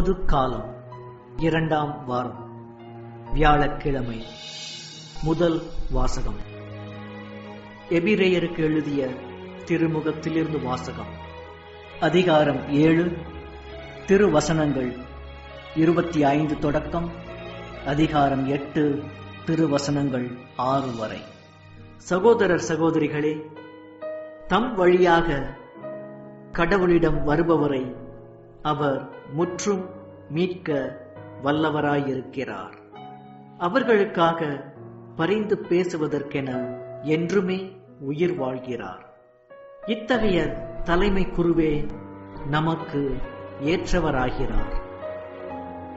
காலம் இரண்டாம் வாரம் வியாழக்கிழமை முதல் வாசகம். எபிரேயருக்கு எழுதிய திருமுகத்திலிருந்து வாசகம். அதிகாரம் ஏழு திருவசனங்கள் இருபத்தி ஐந்து தொடக்கம் அதிகாரம் எட்டு திருவசனங்கள் ஆறு வரை. சகோதரர் சகோதரிகளே தம் வழியாக கடவுளிடம் வருபவரை அவர் முற்றும் மீட்க வல்லவராயிருக்கிறார். அவர்களுக்காக பரிந்து பேசுவதற்கென என்றுமே உயிர் வாழ்கிறார். இத்தகைய தலைமை குருவே நமக்கு ஏற்றவராகிறார்.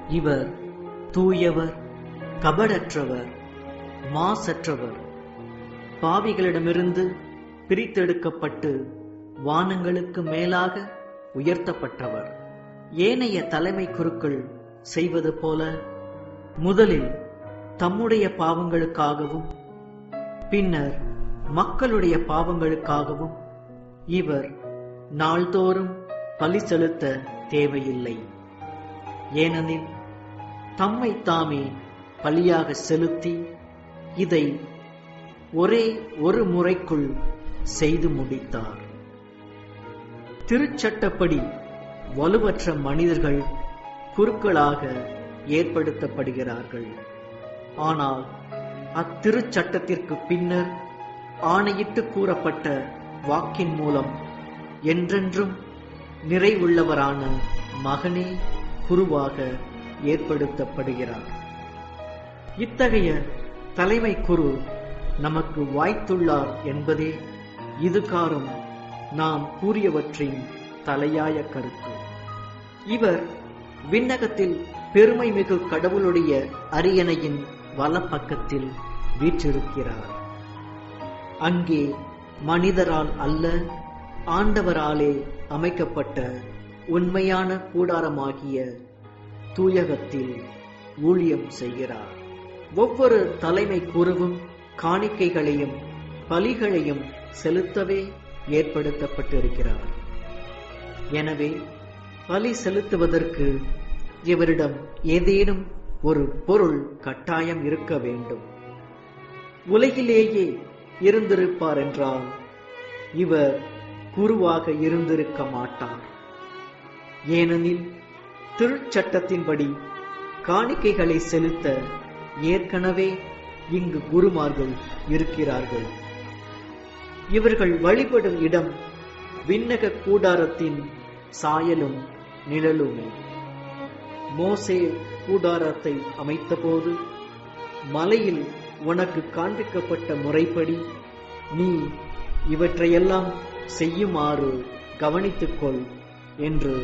இவர் தூயவர் கபடற்றவர் மாசற்றவர். பாவிகளிடமிருந்து பிரித்தெடுக்கப்பட்டு வானங்களுக்கு மேலாக உயர்த்தப்பட்டவர். ஏனைய தலைமை குருக்கள் செய்வது போல முதலில் தம்முடைய பாவங்களுக்காகவும் பின்னர் மக்களுடைய பாவங்களுக்காகவும் இவர் நாள்தோறும் பலி செலுத்த தேவையில்லை. ஏனெனில் தம்மை தாமே பலியாக செலுத்தி இதை ஒரே ஒரு முறைக்குள் செய்து முடித்தார். திருச்சட்டப்படி வலுவற்ற மனிதர்கள் குருக்களாக ஏற்படுத்தப்படுகிறார்கள். ஆனால் அத்திருச்சட்டத்திற்கு பின்னர் ஆணையிட்டு கூறப்பட்ட வாக்கின் மூலம் என்றென்றும் நிறைவுள்ளவரான மகனே குருவாக ஏற்படுத்தப்படுகிறார். இத்தகைய தலைமை குரு நமக்கு வாய்த்துள்ளார் என்பதே இதுகாரும் நாம் கூறியவற்றின் தலையாய கருத்து. இவர் விண்ணகத்தில் பெருமை மிகு கடவுளுடைய அரியணையின் வலப்பக்கத்தில் வீற்றிருக்கிறார். அங்கே மனிதரால் அல்ல ஆண்டவராலே அமைக்கப்பட்ட உண்மையான கூடாரமாகிய தூயகத்தில் ஊழியம் செய்கிறார். ஒவ்வொரு தலைமை குருவும் காணிக்கைகளையும் பலிகளையும் செலுத்தவே ஏற்படுத்தப்பட்டிருக்கிறார். எனவே பலி செலுத்துவதற்கு இவரிடம் ஏதேனும் ஒரு பொருள் கட்டாயம் இருக்க வேண்டும். உலகிலேயே இருந்திருப்பார் என்றால் இவர் குருவாக இருந்திருக்க மாட்டார். ஏனெனில் திருச்சட்டத்தின்படி காணிக்கைகளை செலுத்த ஏற்கனவே இங்கு குருமார்கள் இருக்கிறார்கள். இவர்கள் வழிபடும் இடம் விண்ணக கூடாரத்தின் சாயலும் நிழலுமே. மோசே கூடாரத்தை அமைத்தபோது மலையில் உனக்கு காண்பிக்கப்பட்ட முறைப்படி நீ இவற்றையெல்லாம் செய்யுமாறு கவனித்துக்கொள் என்று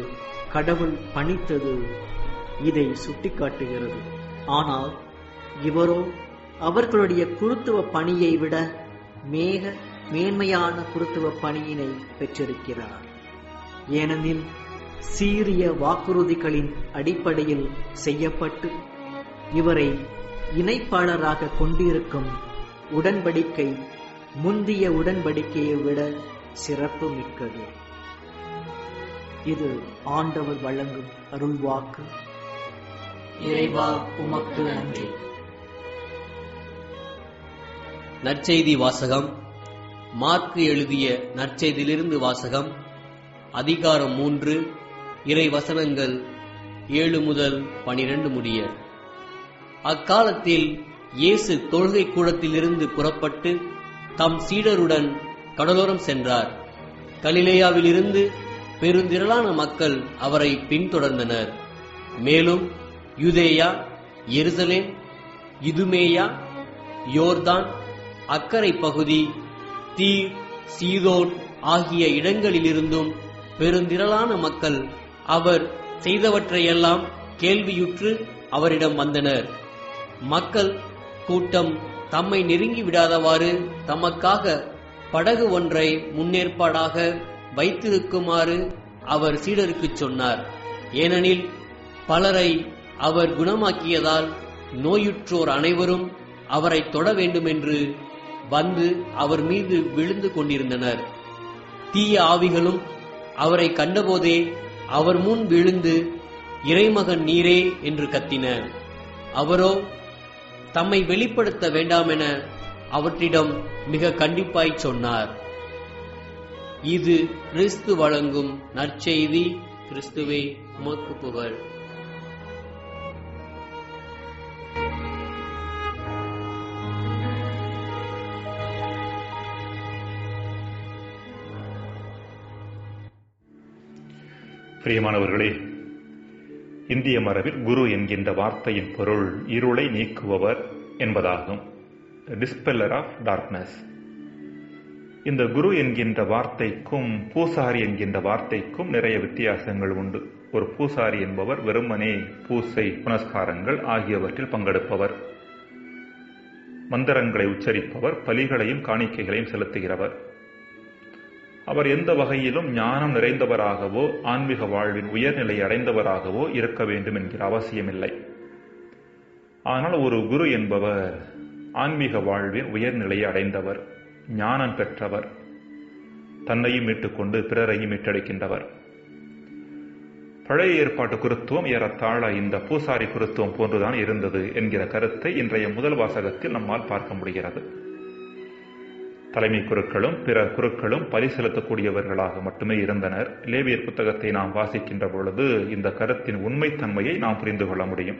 கடவுள் பணித்தது இதை சுட்டிக்காட்டுகிறது. ஆனால் இவரோ அவர்களுடைய குருத்துவ பணியை விட மேக மேன்மையான குருத்துவ பணியினை பெற்றிருக்கிறார். ஏனெனில் சீரிய வாக்குறுதிகளின் அடிப்படையில் செய்யப்பட்டு இவரை இணைப்பாளராக கொண்டிருக்கும் உடன்படிக்கை முந்திய உடன்படிக்கையை விட சிறப்பு மிக்கது இது ஆண்டவர் வழங்கும் அருள்வாக்கு. இறைவா உமக்கு நன்றி. நற்செய்தி வாசகம் மார்க்கு எழுதிய நற்செய்தியிலிருந்து வாசகம் அதிகாரம் மூன்று இறை வசனங்கள் ஏழு முதல் பனிரெண்டு முடிய. அக்காலத்தில் இயேசு தொழுகை கூடத்திலிருந்து புறப்பட்டு தம் சீடருடன் கடலோரம் சென்றார். கலிலேயாவிலிருந்து பெருந்திரளான மக்கள் அவரை பின்தொடர்ந்தனர். மேலும் யுதேயா எருசலேம் இதுமேயா யோர்தான் அக்கரை பகுதி தீர் சீதோன் ஆகிய இடங்களிலிருந்தும் பெருந்திரளான மக்கள் அவர் செய்தவற்றையெல்லாம் கேள்வியுற்று அவரிடம் வந்தனர். மக்கள் கூட்டம் தம்மை நெருங்கி விடாதவாறு தமக்காக படகு ஒன்றை முன்னேற்பாடாக வைத்திருக்குமாறு அவர் சீடருக்குச் சொன்னார். ஏனெனில் பலரை அவர் குணமாக்கியதால் நோயுற்றோர் அனைவரும் அவரை தொட வேண்டுமென்று வந்து அவர் மீது விழுந்து கொண்டிருந்தனர். தீய ஆவிகளும் அவரை கண்டபோதே அவர் முன் விழுந்து இறைமகன் நீரே என்று கத்தினர். அவரோ தம்மை வெளிப்படுத்த வேண்டாமென அவற்றிடம் மிக கண்டிப்பாய்ச் சொன்னார். இது கிறிஸ்து வழங்கும் நற்செய்தி கிறிஸ்துவே உமக்கு புகழ். பிரியமானவர்களே இந்திய மரபில் குரு என்கின்ற வார்த்தையின் பொருள் இருளை நீக்குபவர் என்பதாகும். டிஸ்பெல்லர் ஆஃப் டார்க்னஸ் இந்த குரு என்கின்ற வார்த்தைக்கும் பூசாரி என்கின்ற வார்த்தைக்கும் நிறைய வித்தியாசங்கள் உண்டு. ஒரு பூசாரி என்பவர் வெறுமனே பூசை புனஸ்காரங்கள் ஆகியவற்றில் பங்கெடுப்பவர். மந்திரங்களை உச்சரிப்பவர் பலிகளையும் காணிக்கைகளையும் செலுத்துகிறவர். அவர் எந்த வகையிலும் ஞானம் நிறைந்தவராகவோ ஆன்மீக வாழ்வின் உயர்நிலை அடைந்தவராகவோ இருக்க வேண்டும் என்கிற அவசியமில்லை. ஆனால் ஒரு குரு என்பவர் ஆன்மீக வாழ்வின் உயர்நிலையை அடைந்தவர் ஞானம் பெற்றவர் தன்னையும் மீட்டுக்கொண்டு பிறரையும் மீட்டெடுக்கின்றவர். பழைய ஏற்பாட்டு குருத்துவம் ஏறத்தாழ இந்த பூசாரி குருத்துவம் போன்றுதான் இருந்தது என்கிற கருத்தை இன்றைய முதல் வாசகத்தில் நம்மால் பார்க்க முடிகிறது. தலைமை குருக்களும் பிற குருக்களும் பலி செலுத்தக்கூடியவர்களாக மட்டுமே இருந்தனர். லேவியர் புத்தகத்தை நாம் வாசிக்கின்ற பொழுது இந்த கருத்தின் உண்மைத்தன்மையை நாம் புரிந்து கொள்ள முடியும்.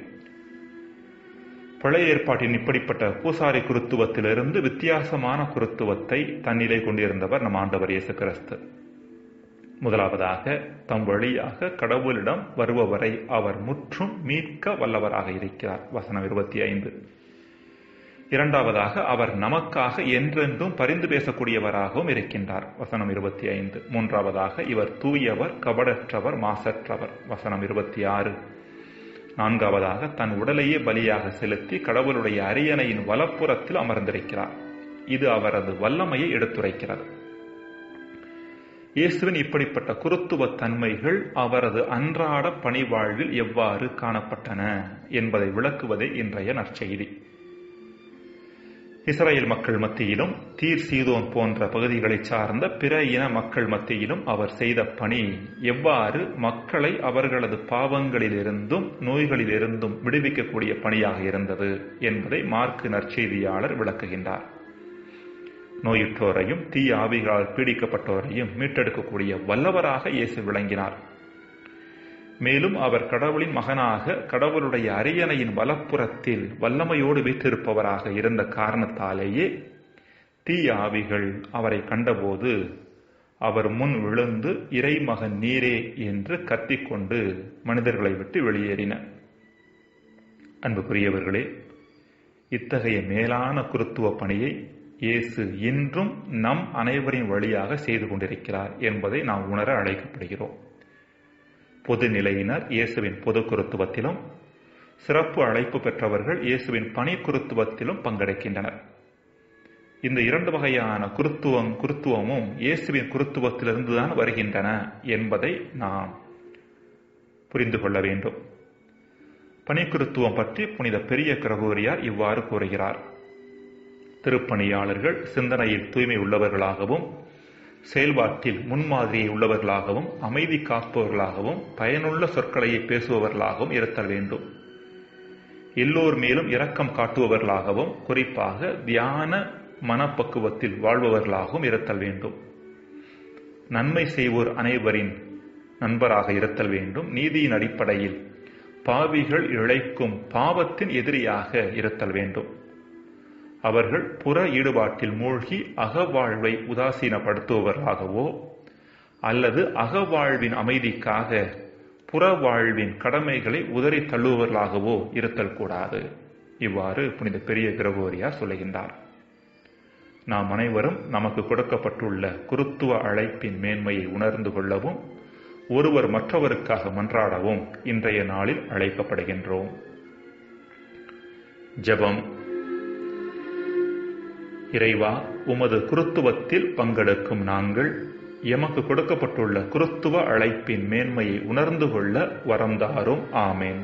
பழைய ஏற்பாட்டின் இப்படிப்பட்ட பூசாரி குருத்துவத்திலிருந்து வித்தியாசமான குருத்துவத்தை தன்னிலை கொண்டிருந்தவர் நம் ஆண்டவர் இயேசு கிறிஸ்து முதலாவதாக தம் வழியாக கடவுளிடம் வருபவரை அவர் முற்றும் மீட்க வல்லவராக இருக்கிறார். வசனம் இருபத்தி ஐந்து. இரண்டாவதாக அவர் நமக்காக என்றென்றும் பரிந்து பேசக்கூடியவராகவும் இருக்கின்றார். வசனம் இருபத்தி ஐந்து மூன்றாவதாக இவர் தூயவர் கபடற்றவர் மாசற்றவர். வசனம் இருபத்தி ஆறு நான்காவதாக தன் உடலையே பலியாக செலுத்தி கடவுளுடைய அரியணையின் வலப்புறத்தில் அமர்ந்திருக்கிறார். இது அவரது வல்லமையை எடுத்துரைக்கிறது. இயேசுவின் இப்படிப்பட்ட குருத்துவ தன்மைகள் அவரது அன்றாட பணிவாழ்வில் எவ்வாறு காணப்பட்டன என்பதை விளக்குவதே இன்றைய நற்செய்தி. இஸ்ரேல் மக்கள் மத்தியிலும் தீர் சீதோன் போன்ற பகுதிகளைச் சார்ந்த பிற இன மக்கள் மத்தியிலும் அவர் செய்த பணி எவ்வாறு மக்களை அவர்களது பாவங்களிலிருந்தும் நோய்களிலிருந்தும் விடுவிக்கக்கூடிய பணியாக இருந்தது என்பதை மார்க்கு நற்செய்தியாளர் விளக்குகின்றார். நோயுற்றோரையும் தீய ஆவிகளால் பீடிக்கப்பட்டோரையும் மீட்டெடுக்கக்கூடிய வல்லவராக இயேசு விளங்கினார். மேலும் அவர் கடவுளின் மகனாக கடவுளுடைய அரியணையின் வலப்புறத்தில் வல்லமையோடு வீற்றிருப்பவராக இருந்த காரணத்தாலேயே தீ ஆவிகள் அவரை கண்டபோது அவர் முன் விழுந்து இறைமகன் நீரே என்று கத்திக்கொண்டு மனிதர்களை விட்டு வெளியேறின. அன்புக்குரியவர்களே இத்தகைய மேலான குருத்துவ பணியை இயேசு இன்றும் நம் அனைவரின் வழியாக செய்து கொண்டிருக்கிறார் என்பதை நாம் உணர அழைக்கப்படுகிறோம். பொது நிலையினர் இயேசுவின் பொது குருத்துவத்திலும் சிறப்பு அழைப்பு பெற்றவர்கள் இயேசுவின் பணி குருத்துவத்திலும் பங்கெடுக்கின்றனர். இந்த இரண்டு வகையான குருத்துவம் குருத்துவமும் இயேசுவின் குருத்துவத்திலிருந்துதான் வருகின்றன என்பதை நாம் புரிந்து கொள்ள வேண்டும். பணிக்குருத்துவம் பற்றி புனித பெரிய கிரகோரியார் இவ்வாறு கூறுகிறார். திருப்பணியாளர்கள் சிந்தனையில் தூய்மை உள்ளவர்களாகவும் செயல்பாட்டில் முன்மாதிரியை உள்ளவர்களாகவும் அமைதி காப்பவர்களாகவும் பயனுள்ள சொற்களையே பேசுபவர்களாகவும் இருத்தல் வேண்டும். எல்லோர் மேலும் இரக்கம் காட்டுபவர்களாகவும் குறிப்பாக தியான மனப்பக்குவத்தில் வாழ்பவர்களாகவும் இருத்தல் வேண்டும். நன்மை செய்வோர் அனைவரின் நண்பராக இருத்தல் வேண்டும். நீதியின் அடிப்படையில் பாவிகள் இழைக்கும் பாவத்தின் எதிரியாக இருத்தல் வேண்டும். அவர்கள் புற ஈடுபாட்டில் மூழ்கி அகவாழ்வை உதாசீனப்படுத்துபவர்களாகவோ அல்லது அகவாழ்வின் அமைதிக்காக புறவாழ்வின் கடமைகளை உதறி தள்ளுபவர்களாகவோ இருத்தல் கூடாது. இவ்வாறு புனித பெரிய கிரகோரியா சொல்லுகின்றார். நாம் அனைவரும் நமக்கு கொடுக்கப்பட்டுள்ள குருத்துவ அழைப்பின் மேன்மையை உணர்ந்து கொள்ளவும் ஒருவர் மற்றவருக்காக மன்றாடவும் இன்றைய நாளில் அழைக்கப்படுகின்றோம். ஜெபம் இறைவா உமது குருத்துவத்தில் பங்கெடுக்கும் நாங்கள் எமக்கு கொடுக்கப்பட்டுள்ள குருத்துவ அழைப்பின் மேன்மையை உணர்ந்து கொள்ள வரந்தாரும். ஆமேன்.